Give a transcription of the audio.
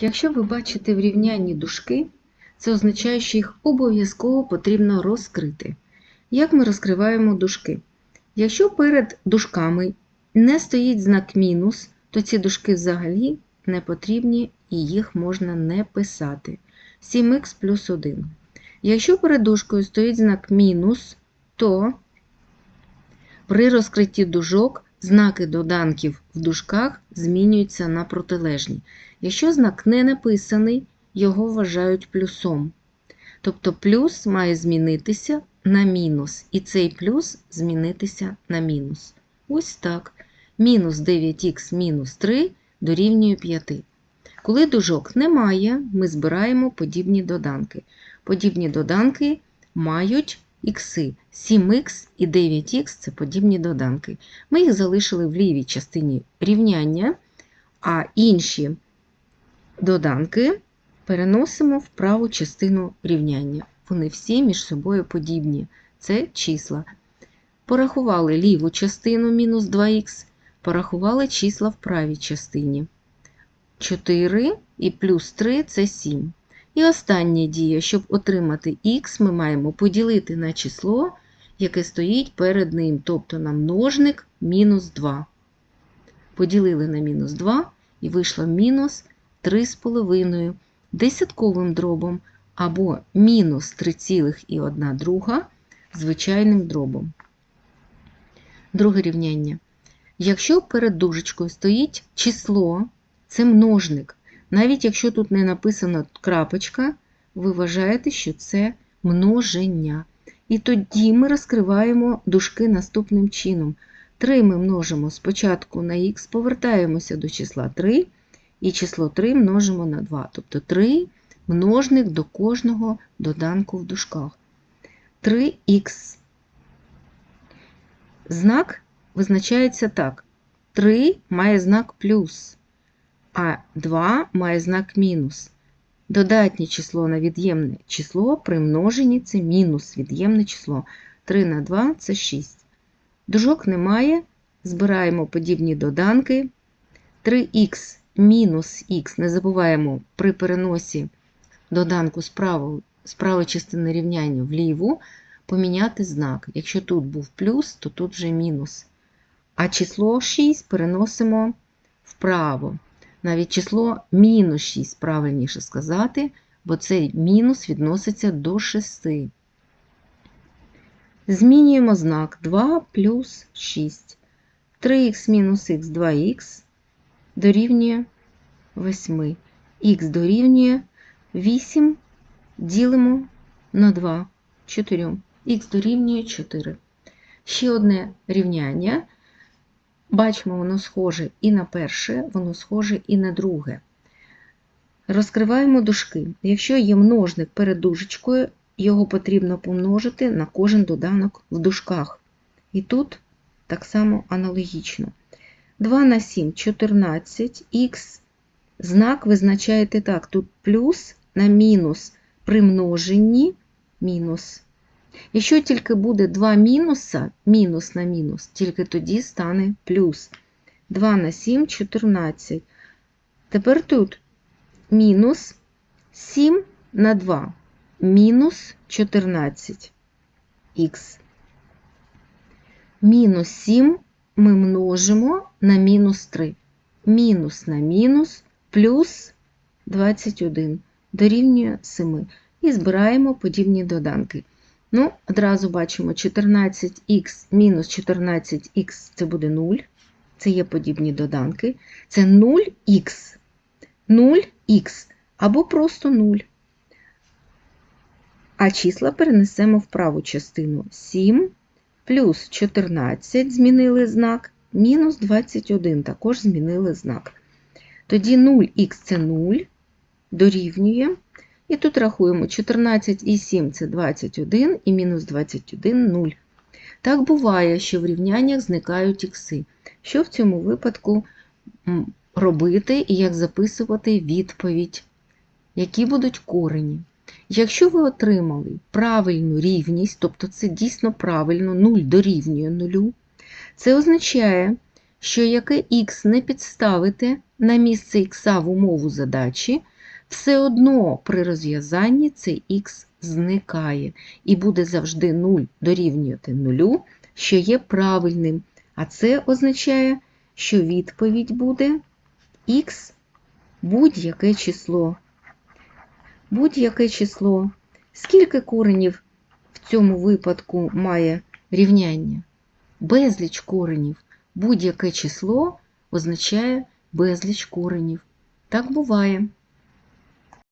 Якщо ви бачите в рівнянні дужки, це означає, що їх обов'язково потрібно розкрити. Як ми розкриваємо дужки? Якщо перед дужками не стоїть знак мінус, то ці дужки взагалі не потрібні і їх можна не писати. 7х плюс 1. Якщо перед дужкою стоїть знак мінус, то при розкритті дужок знаки доданків в дужках змінюються на протилежні. Якщо знак не написаний, його вважають плюсом. Тобто плюс має змінитися на мінус, і цей плюс змінитися на мінус. Ось так. Мінус 9х мінус 3 дорівнює 5. Коли дужок немає, ми збираємо подібні доданки. Подібні доданки мають ікси. 7х і 9х це подібні доданки. Ми їх залишили в лівій частині рівняння, а інші доданки переносимо в праву частину рівняння. Вони всі між собою подібні. Це числа. Порахували ліву частину мінус 2х, порахували числа в правій частині. 4 і плюс 3 це 7. І остання дія, щоб отримати х, ми маємо поділити на число, яке стоїть перед ним, тобто на множник мінус 2. Поділили на мінус 2 і вийшло мінус 3,5 десятковим дробом або мінус 3,1 друга звичайним дробом. Друге рівняння. Якщо перед дужечкою стоїть число, це множник. Навіть якщо тут не написано крапочка, ви вважаєте, що це множення. І тоді ми розкриваємо дужки наступним чином. 3 ми множимо спочатку на х, повертаємося до числа 3, і число 3 множимо на 2. Тобто 3 множник до кожного доданку в дужках. 3х. Знак визначається так. 3 має знак плюс, а 2 має знак мінус. Додатнє число на від'ємне число при множенні це мінус від'ємне число. 3 на 2 це 6. Дужок немає. Збираємо подібні доданки. 3х мінус х. Не забуваємо при переносі доданку з правої, частини рівняння вліву поміняти знак. Якщо тут був плюс, то тут вже мінус. А число 6 переносимо вправо. Навіть число мінус 6, правильніше сказати, бо цей мінус відноситься до 6. Змінюємо знак 2 плюс 6. 3х мінус х 2х дорівнює 8. Х дорівнює 8 ділимо на 2, 4. Х дорівнює 4. Ще одне рівняння. Бачимо, воно схоже і на перше, воно схоже і на друге. Розкриваємо дужки. Якщо є множник перед дужечкою, його потрібно помножити на кожен доданок в дужках. І тут так само аналогічно. 2 на 7 14, х знак визначаєте так: тут плюс на мінус при множенні мінус. Якщо тільки буде 2 мінуса, мінус на мінус, тільки тоді стане плюс. 2 на 7 14. Тепер тут мінус 7 на 2, мінус 14х. Мінус 7 ми множимо на мінус 3. Мінус на мінус плюс 21 дорівнює 7. І збираємо подібні доданки. Ну, одразу бачимо 14х мінус 14х це буде 0. Це є подібні доданки. Це 0х. 0х або просто 0. А числа перенесемо в праву частину. 7 плюс 14 змінили знак, мінус 21 також змінили знак. Тоді 0х це 0, дорівнює. І тут рахуємо 14 і 7 це 21, і мінус 21 0. Так буває, що в рівняннях зникають ікси. Що в цьому випадку робити і як записувати відповідь, які будуть корені. Якщо ви отримали правильну рівність, тобто це дійсно правильно 0 дорівнює 0, це означає, що яке х не підставити на місце х в умову задачі, все одно при розв'язанні цей х зникає і буде завжди 0 дорівнювати 0, що є правильним. А це означає, що відповідь буде х будь-яке число. Будь-яке число. Скільки коренів в цьому випадку має рівняння? Безліч коренів. Будь-яке число означає безліч коренів. Так буває.